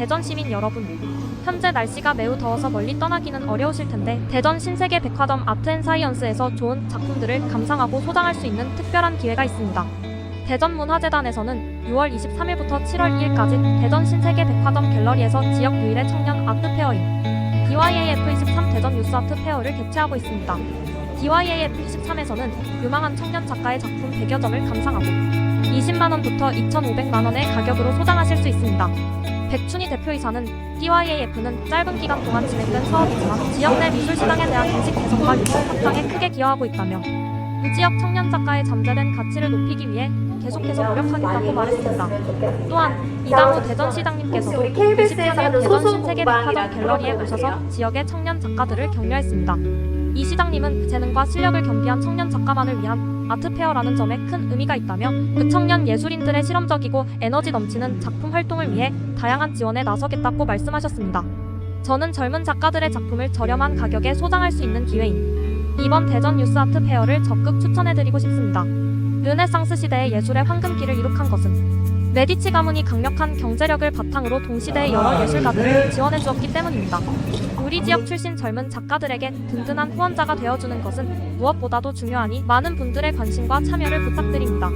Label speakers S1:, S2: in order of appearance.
S1: 대전 시민 여러분. 현재 날씨가 매우 더워서 멀리 떠나기는 어려우실 텐데 대전 신세계 백화점 아트앤사이언스에서 좋은 작품들을 감상하고 소장할 수 있는 특별한 기회가 있습니다. 대전문화재단에서는 6월 23일부터 7월 2일까지 대전 신세계 백화점 갤러리에서 지역 유일의 청년 아트 페어인 DYAF23 대전 뉴스 아트 페어를 개최하고 있습니다. DYAF23에서는 유망한 청년 작가의 작품 100여 점을 감상하고 20만원부터 2,500만원의 가격으로 소장하실 수 있습니다. 백춘희 대표이사는 DYAF는 짧은 기간 동안 진행된 사업이지만 지역 내 미술 시장에 대한 인식 개선과 유통 확장에 크게 기여하고 있다며 이 지역 청년 작가의 잠재된 가치를 높이기 위해 계속해서 노력하겠다고 말했습니다. 또한 이당우 대전시장님께서도
S2: 우리 KBS에서
S1: 20년의
S2: 하는
S1: 대전
S2: 소속
S1: 신세계
S2: 공방이라는
S1: 백화점 갤러리에 오셔서. 지역의 청년 작가들을 격려했습니다. 이 시장님은 재능과 실력을 겸비한 청년 작가만을 위한 아트페어라는 점에 큰 의미가 있다며 그 청년 예술인들의 실험적이고 에너지 넘치는 작품 활동을 위해 다양한 지원에 나서겠다고 말씀하셨습니다. 저는 젊은 작가들의 작품을 저렴한 가격에 소장할 수 있는 기회인 이번 대전 뉴스 아트 페어를 적극 추천해드리고 싶습니다. 르네상스 시대의 예술의 황금기를 이룩한 것은 메디치 가문이 강력한 경제력을 바탕으로 동시대의 여러 예술가들을 지원해 주었기 때문입니다. 우리 지역 출신 젊은 작가들에게 든든한 후원자가 되어주는 것은 무엇보다도 중요하니 많은 분들의 관심과 참여를 부탁드립니다.